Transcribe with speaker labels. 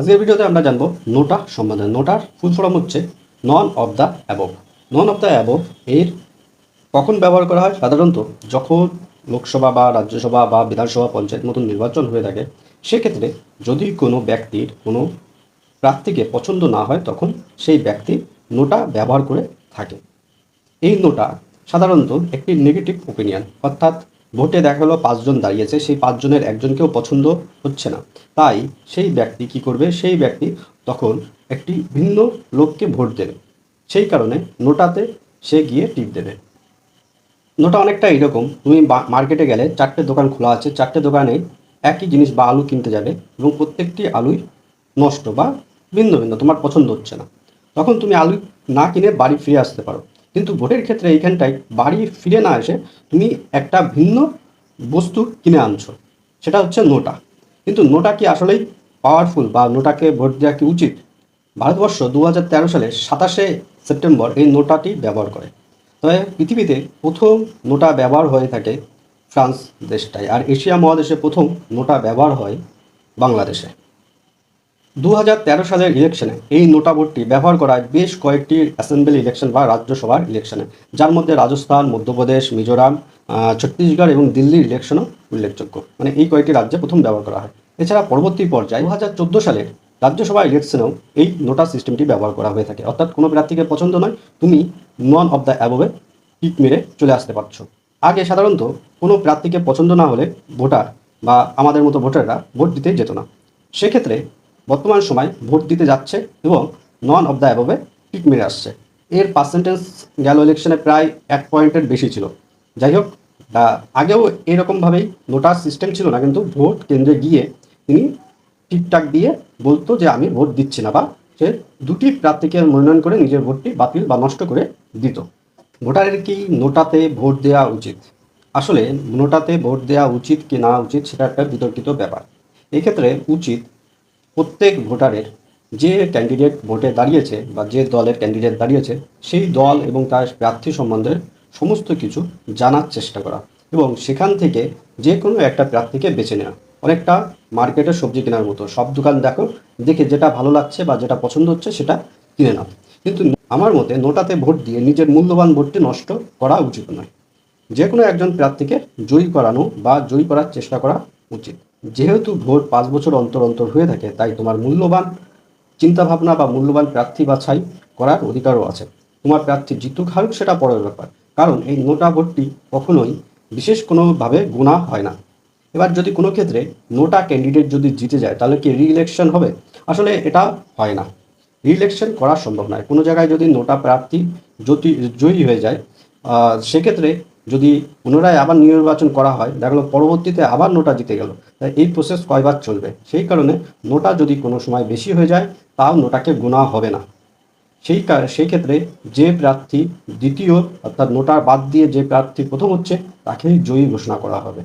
Speaker 1: আজকের ভিডিওতে আমরা জানব নোটা সম্বন্ধে। নোটার ফুল ফর্ম হচ্ছে none of the above none of the above এর কখন ব্যবহার করা হয়? সাধারণত যখন লোকসভা বা রাজ্যসভা বা বিধানসভা পঞ্চায়েত মতন নির্বাচন হয়ে থাকে, সেক্ষেত্রে যদি কোনো ব্যক্তির কোনো প্রার্থীকে পছন্দ না হয়, তখন সেই ব্যক্তি নোটা ব্যবহার করে থাকে। এই নোটা সাধারণত একটি নেগেটিভ ওপিনিয়ন অর্থাৎ ভোটে দেখা গেলো পাঁচজন দাঁড়িয়েছে, সেই পাঁচজনের একজনকেও পছন্দ হচ্ছে না। তাই সেই ব্যক্তি কি করবে? সেই ব্যক্তি তখন একটি ভিন্ন লোককে ভোট দেবে। সেই কারণে নোটাতে সে গিয়ে টিপ দেবে। নোটা অনেকটা এরকম, তুমি মার্কেটে গেলে চারটে দোকান খোলা আছে, চারটে দোকানে একই জিনিস বা আলু কিনতে যাবে এবং প্রত্যেকটি আলুই নষ্ট বা ভিন্ন ভিন্ন, তোমার পছন্দ হচ্ছে না। তখন তুমি আলু না কিনে বাড়ি ফিরে আসতে পারো। কিন্তু ভোটের ক্ষেত্রে এইখানটায় বাড়ি ফিরে না এসে তুমি একটা ভিন্ন বস্তু কিনে আনছো, সেটা হচ্ছে নোটা। কিন্তু নোটা কি আসলেই পাওয়ারফুল বা নোটাকে ভোট দেওয়া কি উচিত? ভারতবর্ষ দু হাজার তেরো সাতাশে সেপ্টেম্বর এই নোটাটি ব্যবহার করে। তবে পৃথিবীতে প্রথম নোটা ব্যবহার হয়ে থাকে ফ্রান্স দেশটায়, আর এশিয়া মহাদেশে প্রথম নোটা ব্যবহার হয় বাংলাদেশে। দু হাজার তেরো সালের ইলেকশনে এই নোটা বোর্ডটি ব্যবহার করায় বেশ কয়েকটি অ্যাসেম্বলি ইলেকশন বা রাজ্যসভার ইলেকশনে যার মধ্যে রাজস্থান, মধ্যপ্রদেশ, মিজোরাম ছত্তিশগড় এবং দিল্লির ইলেকশনও উল্লেখযোগ্য। মানে এই কয়েকটি রাজ্যে প্রথম ব্যবহার করা হয়। এছাড়া পরবর্তী পর্যায়ে দু হাজার চোদ্দ সালের রাজ্যসভা ইলেকশনেও এই নোটা সিস্টেমটি ব্যবহার করা হয়ে থাকে। অর্থাৎ কোনো প্রার্থীকে পছন্দ নয়, তুমি নন অফ দ্য অ্যাবোভে টিক মেরে চলে আসতে পারছ। আগে সাধারণত কোনো প্রার্থীকে পছন্দ না হলে ভোটার বা আমাদের মতো ভোটাররা ভোট দিতে যেত না। সেক্ষেত্রে বর্তমান সময় ভোট দিতে যাচ্ছে এবং নন অফ দ্য অ্যাবোভে টিক মেরে আসছে। এর পার্সেন্টেজ গেল ইলেকশনে প্রায় এক পয়েন্টের বেশি ছিল। যাই হোক আগেও এরকমভাবেই নোটার সিস্টেম ছিল না, কিন্তু ভোট কেন্দ্রে গিয়ে তিনি টিকটাক দিয়ে বলতো যে, আমি ভোট দিচ্ছি না, বা সে দুটি প্রার্থীকে মনোনয়ন করে নিজের ভোটটি বাতিল বা নষ্ট করে দিত। ভোটারের কি নোটাতে ভোট দেওয়া উচিত? আসলে নোটাতে ভোট দেওয়া উচিত কি না উচিত, সেটা একটা বিতর্কিত ব্যাপার। এক্ষেত্রে উচিত প্রত্যেক ভোটারের যে ক্যান্ডিডেট ভোটে দাঁড়িয়েছে বা যে দলের ক্যান্ডিডেট দাঁড়িয়েছে, সেই দল এবং তার প্রার্থী সম্বন্ধে সমস্ত কিছু জানার চেষ্টা করা এবং সেখান থেকে যে কোনো একটা প্রার্থীকে বেছে নেওয়া। অনেকটা মার্কেটে সবজি কেনার মতো। সব দোকান দেখো, দেখে যেটা ভালো লাগছে বা যেটা পছন্দ হচ্ছে সেটা কিনে নাও। কিন্তু আমার মতে নোটাতে ভোট দিয়ে নিজের মূল্যবান ভোটটি নষ্ট করা উচিত নয়। যে কোনো একজন প্রার্থীকে জয়ী করানো বা জয়ী করার চেষ্টা করা উচিত। যেহেতু ভোট পাঁচ বছর অন্তর অন্তর হয়ে থাকে, তাই তোমার মূল্যবান চিন্তাভাবনা বা মূল্যবান প্রার্থী বাছাই করার অধিকারও আছে। তোমার প্রার্থী জিতুক হারুক, সেটা পরের ব্যাপার। কারণ এই নোটা ভোটটি কখনোই বিশেষ কোনোভাবে গুণা হয় না। এবার যদি কোনো ক্ষেত্রে নোটা ক্যান্ডিডেট যদি জিতে যায়, তাহলে কি রি ইলেকশন হবে? আসলে এটা হয় না। রি ইলেকশন করা সম্ভব নয়। কোনো জায়গায় যদি নোটা প্রার্থী যদি জয়ী হয়ে যায় সেক্ষেত্রে যদি পুনরায় আবার নির্বাচন করা হয়, দেখা গেলো পরবর্তীতে আবার নোটা জিতে গেল, তাই এই প্রসেস কয়বার চলবে? সেই কারণে নোটা যদি কোনো সময় বেশি হয়ে যায়, তাও নোটাকে গুণা হবে না। সেই সেই ক্ষেত্রে যে প্রার্থী দ্বিতীয় অর্থাৎ নোটা বাদ দিয়ে যে প্রার্থী প্রথম হচ্ছে, তাকেই জয়ী ঘোষণা করা হবে।